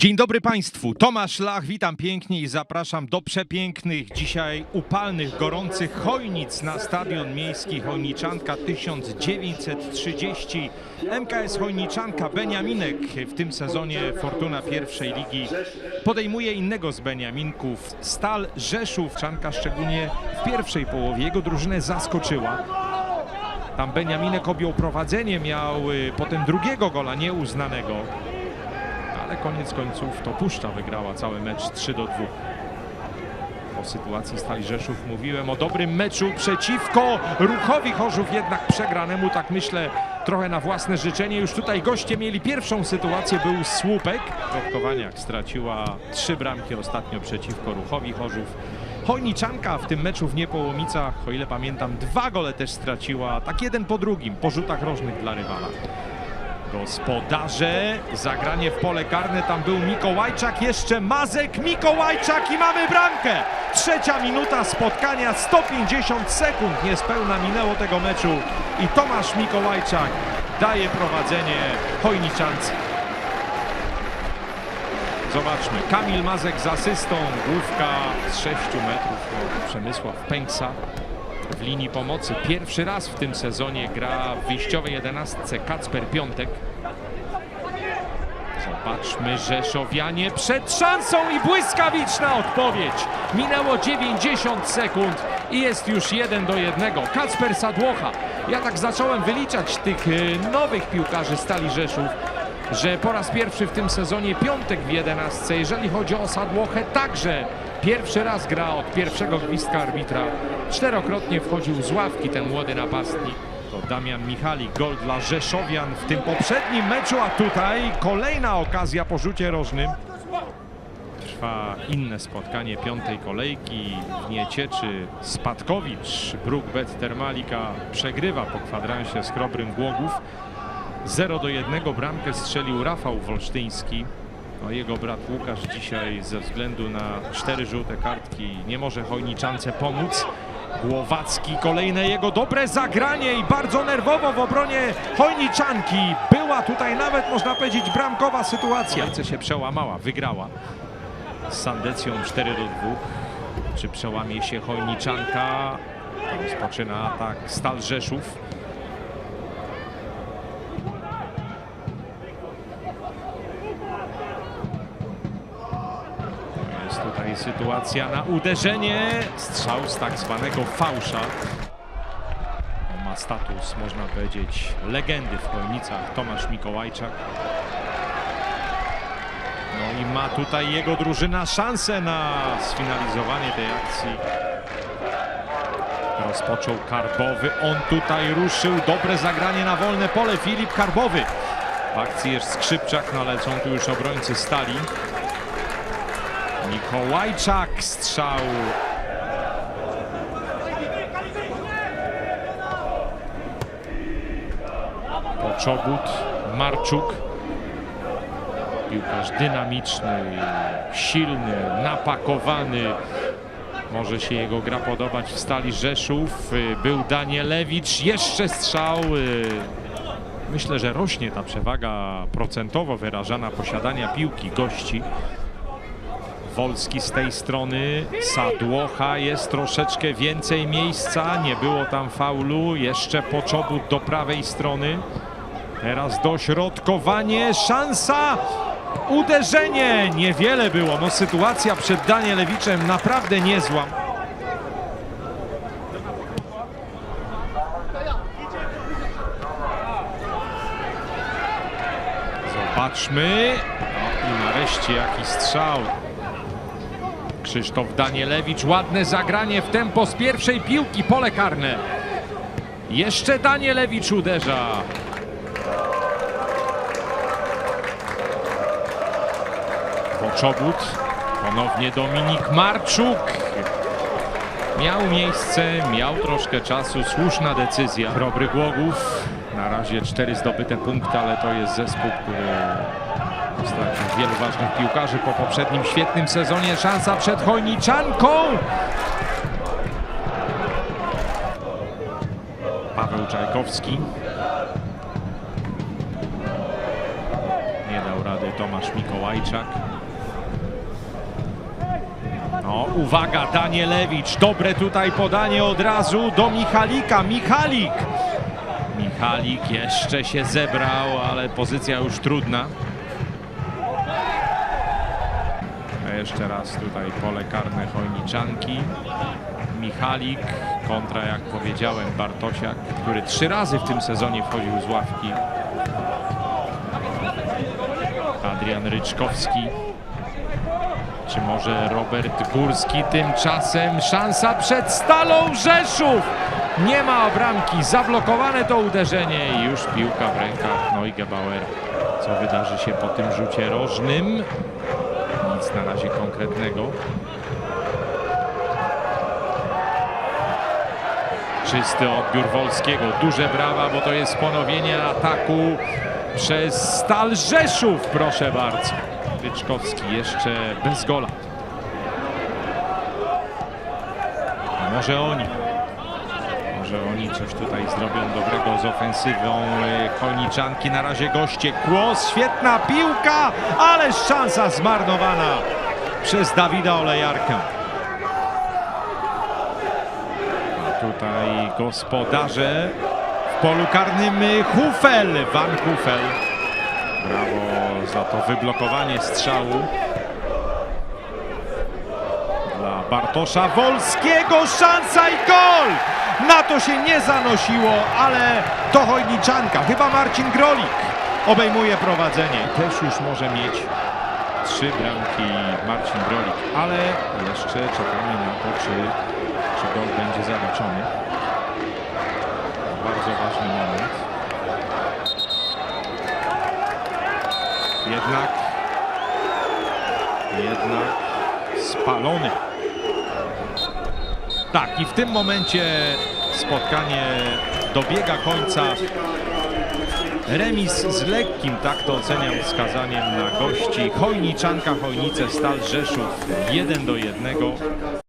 Dzień dobry Państwu, Tomasz Lach, witam pięknie i zapraszam do przepięknych, dzisiaj upalnych, gorących Chojnic na Stadion Miejski Chojniczanka 1930. MKS Chojniczanka Beniaminek w tym sezonie Fortuna pierwszej ligi podejmuje innego z Beniaminków, Stal Rzeszów. Czanka szczególnie w pierwszej połowie jego drużynę zaskoczyła. Tam Beniaminek objął prowadzenie, miał y, potem drugiego gola nieuznanego ale koniec końców to Puszcza wygrała cały mecz 3 do 2. Po sytuacji Stali Rzeszów mówiłem o dobrym meczu przeciwko Ruchowi Chorzów, jednak przegranemu, tak myślę, trochę na własne życzenie. Już tutaj goście mieli pierwszą sytuację, był słupek. Kropkowaniak straciła trzy bramki ostatnio przeciwko Ruchowi Chorzów. Chojniczanka w tym meczu w Niepołomicach, o ile pamiętam, dwa gole też straciła, tak jeden po drugim, po rzutach rożnych dla rywala. Gospodarze, zagranie w pole karne, tam był Mikołajczak, jeszcze Mazek, Mikołajczak i mamy bramkę! Trzecia minuta spotkania, 150 sekund niespełna minęło tego meczu i Tomasz Mikołajczak daje prowadzenie Chojniczance. Zobaczmy, Kamil Mazek z asystą, główka z 6 metrów od Przemysław Pęksa w linii pomocy. Pierwszy raz w tym sezonie gra w wyjściowej jedenastce Kacper Piątek. Zobaczmy, Rzeszowianie przed szansą i błyskawiczna odpowiedź. Minęło 90 sekund i jest już 1 do 1. Kacper Sadłocha. Ja tak zacząłem wyliczać tych e, nowych piłkarzy Stali Rzeszów, że po raz pierwszy w tym sezonie Piątek w 11. Jeżeli chodzi o Sadłochę, także pierwszy raz gra od pierwszego gwizdka arbitra. Czterokrotnie wchodził z ławki ten młody napastnik. To Damian Michalik, gol dla Rzeszowian w tym poprzednim meczu, a tutaj kolejna okazja po rzucie rożnym. Trwa inne spotkanie piątej kolejki. W nie cieczy Spadkowicz. Brookbet Termalika przegrywa po kwadransie z Chrobrym Głogów. 0 do 1 bramkę strzelił Rafał Wolsztyński. No, jego brat Łukasz dzisiaj ze względu na cztery żółte kartki nie może Chojniczance pomóc. Głowacki, kolejne jego dobre zagranie i bardzo nerwowo w obronie Chojniczanki. Była tutaj nawet, można powiedzieć, bramkowa sytuacja. Kolejce się przełamała, wygrała z Sandecją 4 do 2. Czy przełamie się Chojniczanka? Rozpoczyna atak Stal Rzeszów. Jest tutaj sytuacja na uderzenie. Strzał z tak zwanego fałsza. Ma status, można powiedzieć, legendy w Chojnicach. Tomasz Mikołajczak. No i ma tutaj jego drużyna szansę na sfinalizowanie tej akcji. Rozpoczął Karbowy. On tutaj ruszył. Dobre zagranie na wolne pole. Filip Karbowy. W akcji jest Skrzypczak, no ale są tu już obrońcy stali. Mikołajczak strzał. Poczobut, Marczuk. Piłkarz dynamiczny, silny, napakowany. Może się jego gra podobać w Stali Rzeszów. Był Danielewicz, jeszcze strzał. Myślę, że rośnie ta przewaga procentowo wyrażana posiadania piłki gości. Wolski z tej strony, Sadłocha jest troszeczkę więcej miejsca, nie było tam faulu, jeszcze Poczobut do prawej strony. Teraz dośrodkowanie, szansa, uderzenie, niewiele było, no sytuacja przed Danielewiczem naprawdę niezła. Zobaczmy, no i nareszcie jakiś strzał. Krzysztof Danielewicz, ładne zagranie w tempo z pierwszej piłki, pole karne. Jeszcze Danielewicz uderza. Poczobut, ponownie Dominik Marczuk. Miał miejsce, miał troszkę czasu, słuszna decyzja. Dobry Głogów, na razie cztery zdobyte punkty, ale to jest zespół, który wielu ważnych piłkarzy po poprzednim świetnym sezonie. Szansa przed Chojniczanką. Paweł Czajkowski. Nie dał rady Tomasz Mikołajczak. No, uwaga, Danielewicz, dobre tutaj podanie od razu do Michalika, Michalik! Michalik jeszcze się zebrał, ale pozycja już trudna. Jeszcze raz tutaj pole karne Chojniczanki. Michalik kontra, jak powiedziałem, Bartosiak, który trzy razy w tym sezonie wchodził z ławki. Adrian Ryczkowski. Czy może Robert Górski tymczasem szansa przed Stalą Rzeszów. Nie ma bramki, zablokowane to uderzenie i już piłka w rękach Neugebauer. Co wydarzy się po tym rzucie rożnym? Nic na razie konkretnego. Czysty odbiór Wolskiego, duże brawa, bo to jest ponowienie ataku przez Stal Rzeszów, proszę bardzo. Ryczkowski jeszcze bez gola. A może oni? Może oni coś tutaj zrobią dobrego z ofensywą e, Kolniczanki. Na razie goście Kłos, świetna piłka, ale szansa zmarnowana przez Dawida Olejarkę. A tutaj gospodarze w polu karnym Hufel, Van Hufel. Brawo za to wyblokowanie strzału. Dla Bartosza Wolskiego szansa i gol! Na to się nie zanosiło, ale to Chojniczanka. Chyba Marcin Grolik obejmuje prowadzenie. Też już może mieć trzy bramki Marcin Grolik, ale jeszcze czekamy na to, czy, czy gol będzie zaliczony. Bardzo ważny moment. Jednak, jednak spalony. Tak, i w tym momencie spotkanie dobiega końca. Remis z lekkim, tak to oceniam, wskazaniem na gości. Chojniczanka, Chojnice, Stal Rzeszów 1 do 1.